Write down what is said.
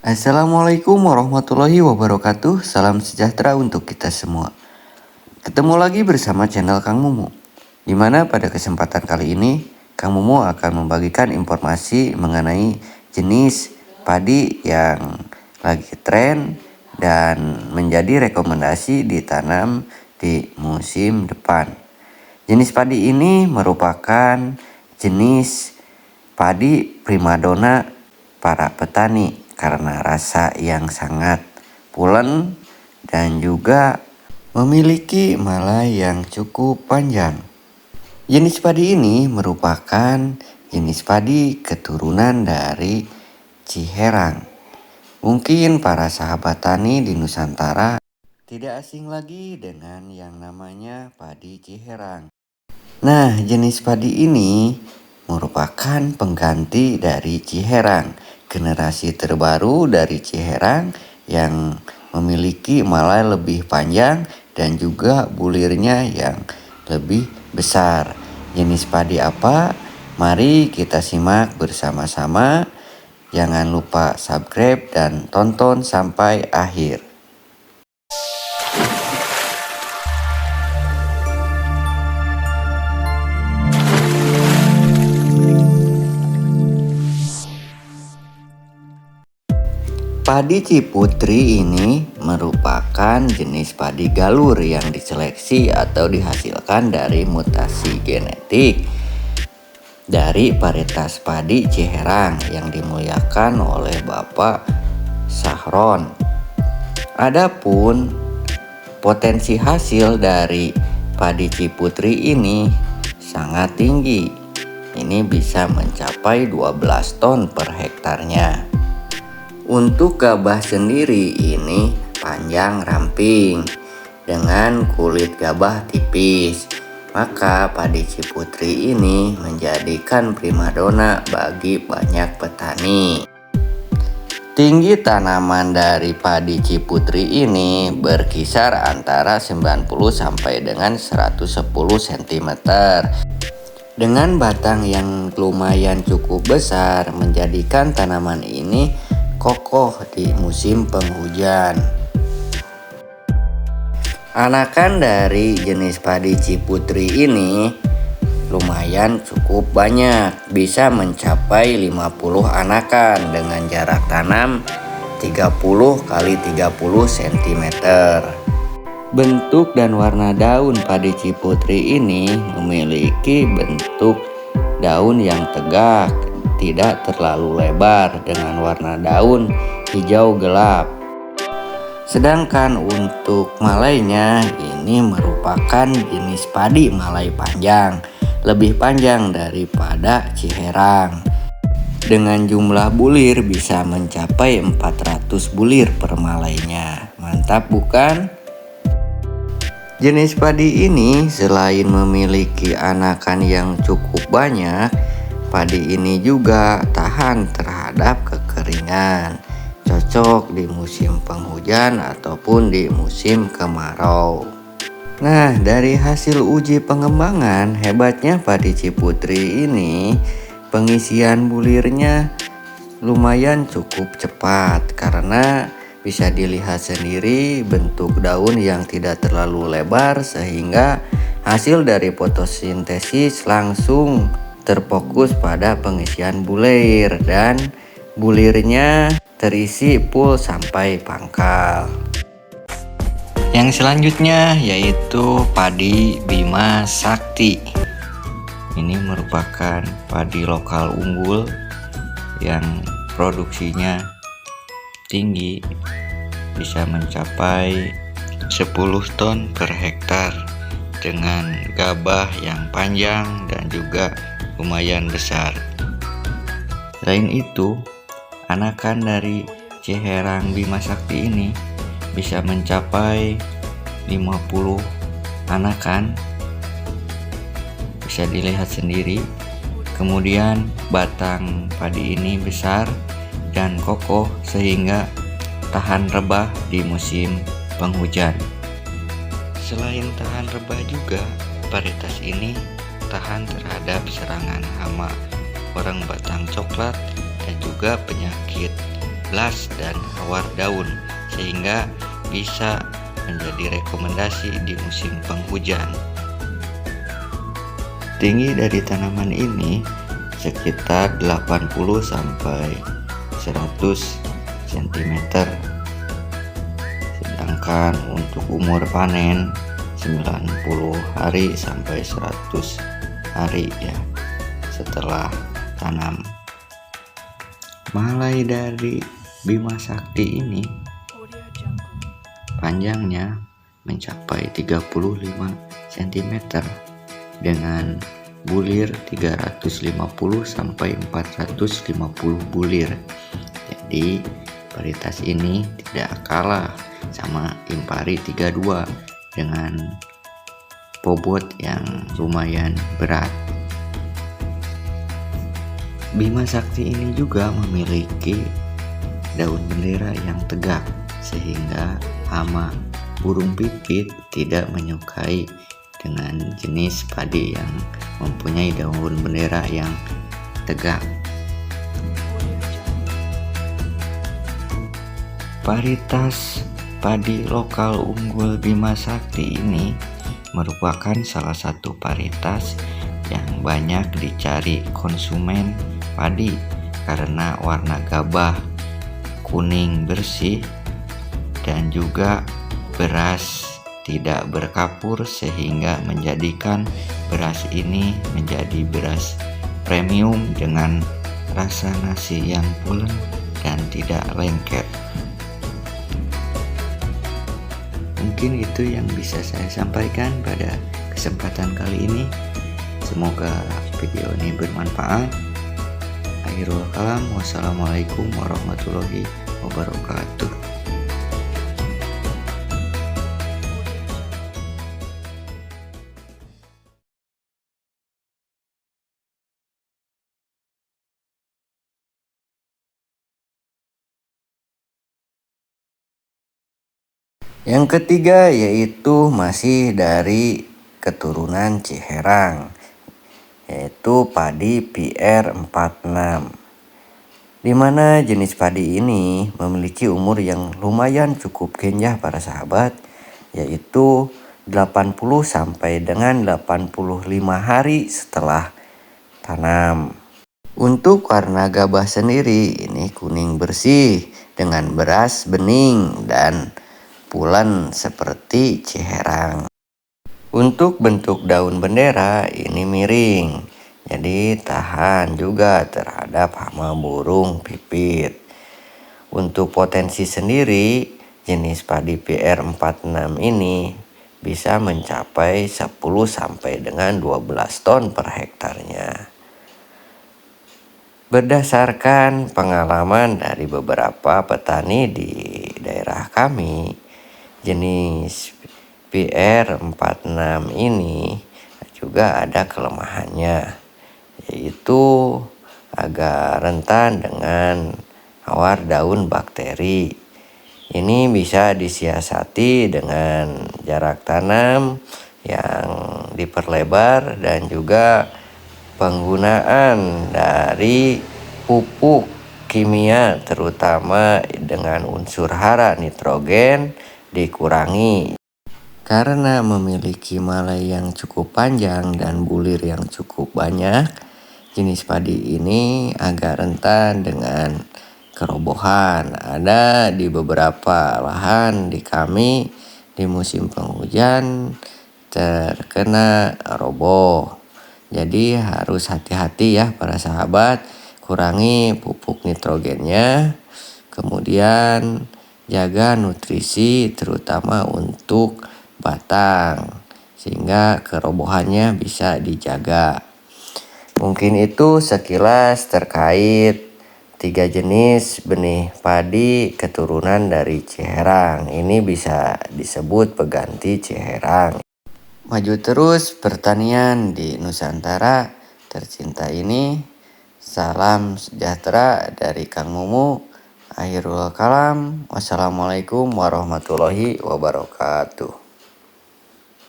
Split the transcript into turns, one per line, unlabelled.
Assalamualaikum warahmatullahi wabarakatuh. Salam sejahtera untuk kita semua. Ketemu lagi bersama channel Kang Mumu Di mana pada kesempatan kali ini Kang Mumu akan membagikan informasi mengenai jenis padi yang lagi tren Dan menjadi rekomendasi ditanam di musim depan. Jenis padi ini merupakan jenis padi primadona para petani karena rasa yang sangat pulen dan juga memiliki malai yang cukup panjang. Jenis padi ini merupakan jenis padi keturunan dari Ciherang. Mungkin para sahabat tani di Nusantara tidak asing lagi dengan yang namanya padi Ciherang. Nah, jenis padi ini merupakan pengganti dari Ciherang generasi terbaru dari Ciherang yang memiliki malai lebih panjang dan juga bulirnya yang lebih besar. Jenis padi apa? Mari kita simak bersama-sama. Jangan lupa subscribe dan tonton sampai akhir. Padi Ciputri ini merupakan jenis padi galur yang diseleksi atau dihasilkan dari mutasi genetik dari varietas padi Ciherang yang dimuliakan oleh Bapak Sahron. Adapun potensi hasil dari padi Ciputri ini sangat tinggi. Ini bisa mencapai 12 ton per hektarnya. Untuk gabah sendiri ini panjang ramping dengan kulit gabah tipis. Maka padi ciputri ini menjadikan primadona bagi banyak petani. Tinggi tanaman dari padi ciputri ini berkisar antara 90 sampai dengan 110 cm. Dengan batang yang lumayan cukup besar menjadikan tanaman ini kokoh di musim penghujan. Anakan dari jenis padi Ciputri ini lumayan cukup banyak, bisa mencapai 50 anakan dengan jarak tanam 30 kali 30 cm. Bentuk dan warna daun padi Ciputri ini memiliki bentuk daun yang tegak tidak terlalu lebar dengan warna daun hijau gelap. Sedangkan untuk malainya ini merupakan jenis padi malai panjang, lebih panjang daripada ciherang. Dengan jumlah bulir bisa mencapai 400 bulir per malainya. Mantap bukan? Jenis padi ini selain memiliki anakan yang cukup banyak, Padi ini juga tahan terhadap kekeringan, cocok di musim penghujan ataupun di musim kemarau. Nah, dari hasil uji pengembangan, hebatnya padi Ciputri ini pengisian bulirnya lumayan cukup cepat karena bisa dilihat sendiri bentuk daun yang tidak terlalu lebar sehingga hasil dari fotosintesis langsung terfokus pada pengisian bulir dan bulirnya terisi full sampai pangkal. Yang selanjutnya yaitu padi Bima Sakti. Ini merupakan padi lokal unggul yang produksinya tinggi bisa mencapai 10 ton per hektar dengan gabah yang panjang dan juga lumayan besar. Selain itu, anakan dari Ciherang Bima Sakti ini bisa mencapai 50 anakan bisa dilihat sendiri kemudian batang padi ini besar dan kokoh sehingga tahan rebah di musim penghujan selain tahan rebah juga varietas ini tahan terhadap serangan hama, orang batang coklat, dan juga penyakit las dan hawar daun sehingga bisa menjadi rekomendasi di musim penghujan. Tinggi dari tanaman ini sekitar 80 sampai 100 cm. Sedangkan untuk umur panen 90 hari sampai 100 hari ya setelah tanam. Malai dari Bima Sakti ini panjangnya mencapai 35 cm dengan bulir 350 sampai 450 bulir. Jadi Varietas ini tidak kalah sama Impari 32 dengan bobot yang lumayan berat. Bima Sakti ini juga memiliki daun bendera yang tegak sehingga hama burung pipit tidak menyukai dengan jenis padi yang mempunyai daun bendera yang tegak. Varietas padi lokal unggul Bima Sakti ini merupakan salah satu varietas yang banyak dicari konsumen padi karena warna gabah kuning bersih dan juga beras tidak berkapur sehingga menjadikan beras ini menjadi beras premium dengan rasa nasi yang pulen dan tidak lengket. Mungkin itu yang bisa saya sampaikan pada kesempatan kali ini. Semoga video ini bermanfaat. Akhirul kalam, wassalamualaikum warahmatullahi wabarakatuh. Yang ketiga yaitu masih dari keturunan Ciherang yaitu padi PR46 di mana jenis padi ini memiliki umur yang lumayan cukup kenyah para sahabat yaitu 80 sampai dengan 85 hari setelah tanam. Untuk warna gabah sendiri ini kuning bersih dengan beras bening dan bulan seperti Ciherang. Untuk bentuk daun bendera ini miring, jadi tahan juga terhadap hama burung pipit. Untuk potensi sendiri, jenis padi PR46 ini bisa mencapai 10 sampai dengan 12 ton per hektarnya. Berdasarkan pengalaman dari beberapa petani di daerah kami, jenis PR46 ini juga ada kelemahannya yaitu agak rentan dengan hawar daun bakteri. Ini bisa disiasati dengan jarak tanam yang diperlebar dan juga penggunaan dari pupuk kimia terutama dengan unsur hara nitrogen dikurangi. Karena memiliki malai yang cukup panjang dan bulir yang cukup banyak jenis padi ini agak rentan dengan kerobohan. Ada di beberapa lahan di kami di musim penghujan terkena roboh. Jadi harus hati-hati ya para sahabat kurangi pupuk nitrogennya. Kemudian jaga nutrisi terutama untuk batang sehingga kerobohannya bisa dijaga. Mungkin itu sekilas terkait tiga jenis benih padi keturunan dari Ciherang. Ini bisa disebut peganti Ciherang. Maju terus pertanian di Nusantara tercinta ini. Salam sejahtera dari Kang Mumu. Akhirul kalam. Wassalamualaikum warahmatullahi wabarakatuh.